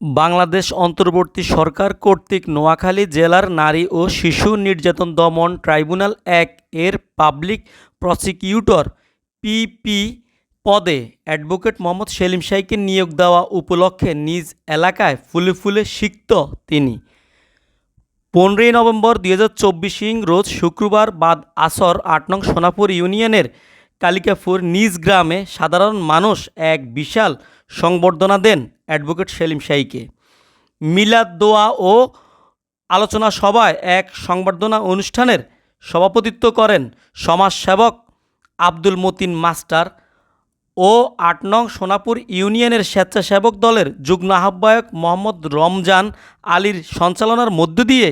বাংলাদেশ অন্তর্বর্তী সরকার কর্তৃক নোয়াখালী জেলার নারী ও শিশু নির্যাতন দমন ট্রাইব্যুনাল এক এর পাবলিক প্রসিকিউটর পিপি পদে অ্যাডভোকেট মোহাম্মদ সেলিম শাহকে নিয়োগ দেওয়া উপলক্ষে নিজ এলাকায় ফুলে ফুলে সিক্ত তিনি। পনেরোই নভেম্বর দুই হাজার চব্বিশ ইং রোজ শুক্রবার বাদ আসর আট নং সোনাপুর ইউনিয়নের কালিকাপুর নিজ গ্রামে সাধারণ মানুষ এক বিশাল সংবর্ধনা দেন অ্যাডভোকেট সেলিম শাহীকে। মিলাদ দোয়া ও আলোচনা সভায় এক সংবর্ধনা অনুষ্ঠানের সভাপতিত্ব করেন সমাজসেবক আব্দুল মতিন মাস্টার ও আট নং সোনাপুর ইউনিয়নের স্বেচ্ছাসেবক দলের যুগ্ম আহ্বায়ক মোহাম্মদ রমজান আলীর সঞ্চালনার মধ্য দিয়ে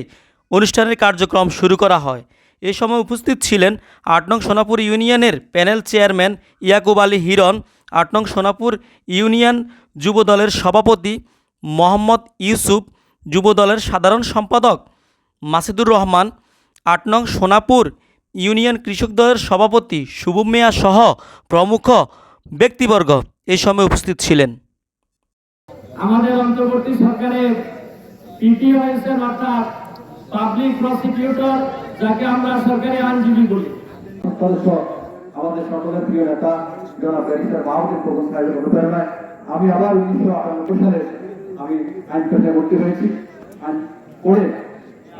অনুষ্ঠানের কার্যক্রম শুরু করা হয়। এ সময় উপস্থিত ছিলেন আট নং সোনাপুর ইউনিয়নের প্যানেল চেয়ারম্যান ইয়াকুব আলী হিরণ আট নং সোনাপুর ইউনিয়ন যুবদলের সভাপতি মোহাম্মদ ইউসুফ যুবদলের সাধারণ সম্পাদক মাসিদুর রহমান আট নং সোনাপুর ইউনিয়ন কৃষক দলের সভাপতি শুভম মিয়া সহ প্রমুখ ব্যক্তিবর্গ এই সময় উপস্থিত ছিলেন। আমাদের অন্তর্বর্তী সরকারের পিটি হয়েছেন অর্থাৎ পাবলিক প্রসিকিউটর যাকে আমরা সরকারি আইনজীবী বলি। আমাদের সকলের প্রিয় নেতা আমি আবার উনিশশো আটানব্বই সালে আমি ভর্তি হয়েছি, আইন পড়ে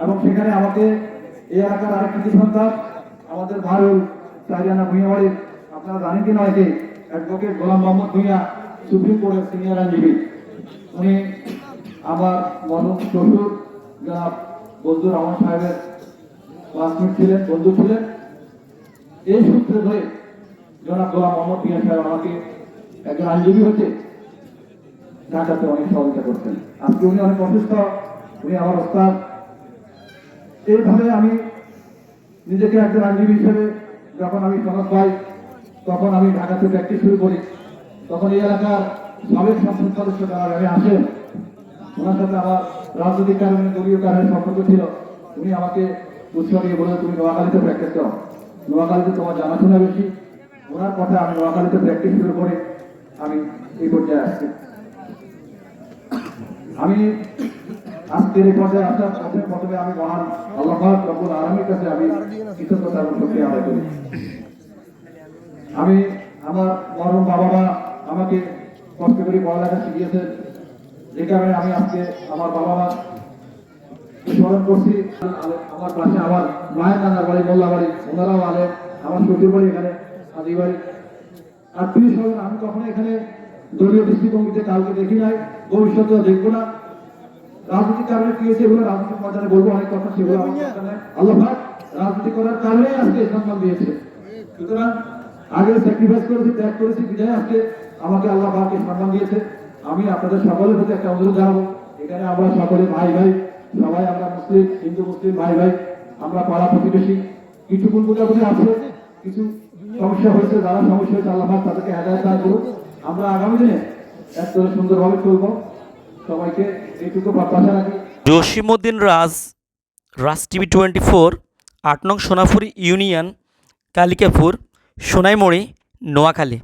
এবং সেখানে আমাকে এই এলাকার আরেক কৃতি সন্তান, আমাদের ভারুল সাইরানা ভূঁইয়াবাড়ির, আপনারা জানেন কি নয় যে অ্যাডভোকেট গোলাম মোহাম্মদ ভূঁইয়া সুপ্রিম কোর্টের সিনিয়র আইনজীবী। উনি আমার মরম শ্বশুর জনাব বন্ধু রহমান সাহেবের ক্লাসমেট ছিলেন, বন্ধু ছিলেন। এই সূত্রে ধরে জনাব গোলাম মোহাম্মদ পিয়া সাহেব আমাকে একজন আইনজীবী হচ্ছে ঢাকাতে অনেক সহযোগিতা করছেন। আজকে উনি অনেক অসুস্থ, উনি আমার ওস্তাদ। এইভাবে আমি নিজেকে একজন আইনজীবী হিসেবে যখন আমি সনদ পাই, তখন আমি ঢাকাতে প্র্যাকটিস শুরু করি। তখন এই এলাকার সাবেক সংসদ সদস্য যারা আমি আসেন, ওনার সাথে আমার রাজনৈতিক কারণে দলীয় কারণে সম্পর্ক ছিল। উনি আমাকে উৎসাহ দিয়ে বলে তুমি নোয়াখালীতে প্র্যাকটিস করো। নোয়াখালীতে তোমার জানাশোনা বেশি ওনার কথা আমি নোয়াখালীতে প্র্যাকটিস শুরু করে আমি এই পর্যায়ে আসছি। আমি আজকের এই পর্যায়ে আসার প্রথমে প্রথমে আমি মহান আল্লাহ রব্বুল আলমীর কাছে আমি কৃতজ্ঞতা এবং শুক্রিয়া আদায় করি। আমি আমার মরম বাবা মা আমাকে কষ্ট করে পড়ালেখা শিখিয়েছেন। যে কারণে আমি আজকে আমার বাবা মা স্মরণ করছি। আমার পাশে আমার মায়ের নানার বাড়ি মোল্লা বাড়ি, ওনারাও আলে আমার শ্বশুর বাড়ি এখানে। বাড়ি আত্মীয় স্বজন, আমি কখনো এখানে দলীয় দৃষ্টিভঙ্গিতে কাউকে দেখি নাই দেখব না। রাজনৈতিক কারণে কি হয়েছে এগুলো ময়দানে বলব, অনেক কথা সেগুলো। আল্লাহ রাজনীতি করার কারণে আজকে সম্মান দিয়েছে। সুতরাং আগে স্যাক্রিফাইস করেছি, ত্যাগ করেছি, বিদায় আজকে আমাকে আল্লাহ সম্মান দিয়েছে। আমি আপনাদের সকলের প্রতি একটা অনুরোধ জানাব, এখানে আমরা সকলে ভাই ভাই, সবাই আমরা মুসলিম, হিন্দু, মুসলিম ভাই ভাই, আমরা পাড়া প্রতিবেশী কিছু বোঝাবুঝি আছে। কিছু সমস্যা হয়েছে, যারা সমস্যা হয়েছে, আল্লাহ তাদেরকে আদায় দান করুন আমরা আগামী দিনে এত সুন্দরভাবে চলব। সবাইকে এইটুকু রাখি। Raj Raj TV twenty four, আট নং সোনাপুর ইউনিয়ন, কালিকাপুর, সোনাইমুড়ি, নোয়াখালী।